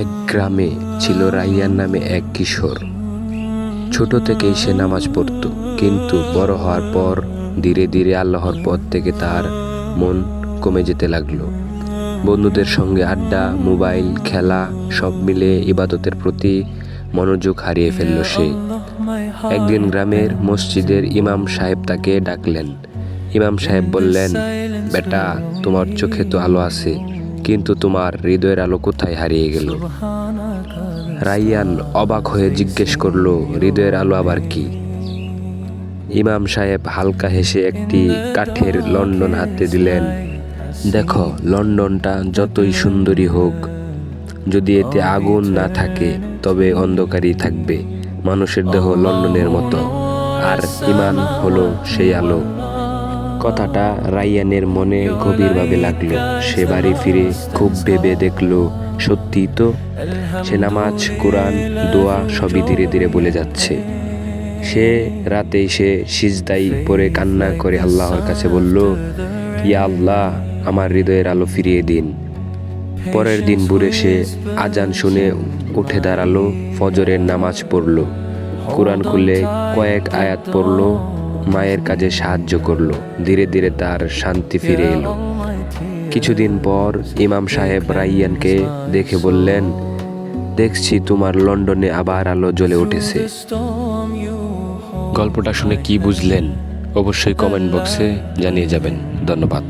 এক গ্রামে ছিল রাইয়ান নামে এক কিশোর। ছোট থেকেই সে নামাজ পড়তো, কিন্তু বড় হওয়ার পর ধীরে ধীরে আল্লাহর পথ থেকে তার মন কমে যেতে লাগল। বন্ধুদের সঙ্গে আড্ডা, মোবাইল, খেলা সব মিলে ইবাদতের প্রতি মনোযোগ হারিয়ে ফেলল সে। একদিন গ্রামের মসজিদের ইমাম সাহেব তাকে ডাকলেন। ইমাম সাহেব বললেন, বেটা, তোমার চোখে তো আলো আছে। কিন্তু তোমার হৃদয়ের আলো কোথায় হারিয়ে গেল? রাইয়ান অবাক হয়ে জিজ্ঞেস করল, হৃদয়ের আলো আবার কি? ইমাম সাহেব হালকা হেসে একটি কাঠের লন্ডন হাতে দিলেন, দেখো, লন্ডনটা যতই সুন্দরী হোক, যদি এতে আগুন না থাকে, তবে অন্ধকারই থাকবে, মানুষের দেহ লন্ডনের মতো। আর ইমান হলো সেই আলো। কথাটা রাইয়ানের মনে গভীরভাবে লাগল। সে বাড়ি ফিরে খুব ভেবে দেখল সত্যি তো সে নামাজ, কোরআন, দোয়া সবই ধীরে ধীরে বলে যাচ্ছে। সে রাতেই সে সিজদাই পরে কান্না করে আল্লাহর কাছে বলল, ইয়া আল্লাহ, আমার হৃদয়ের আলো ফিরিয়ে দিন। পরের দিন ভোরে সে আজান শুনে উঠে দাঁড়াল, ফজরের নামাজ পড়ল। কোরআন খুলে কয়েক আয়াত পড়ল মায়ের কাজে সাহায্য করল। ধীরে ধীরে তার শান্তি ফিরে এলো। কিছুদিন পর ইমাম সাহেব রাইয়ানকে দেখে বললেন, দেখছি তোমার লন্ডনে আবার আলো জ্বলে উঠেছে। গল্পটা শুনে কি বুঝলেন, অবশ্যই কমেন্ট বক্সে জানিয়ে যাবেন। ধন্যবাদ।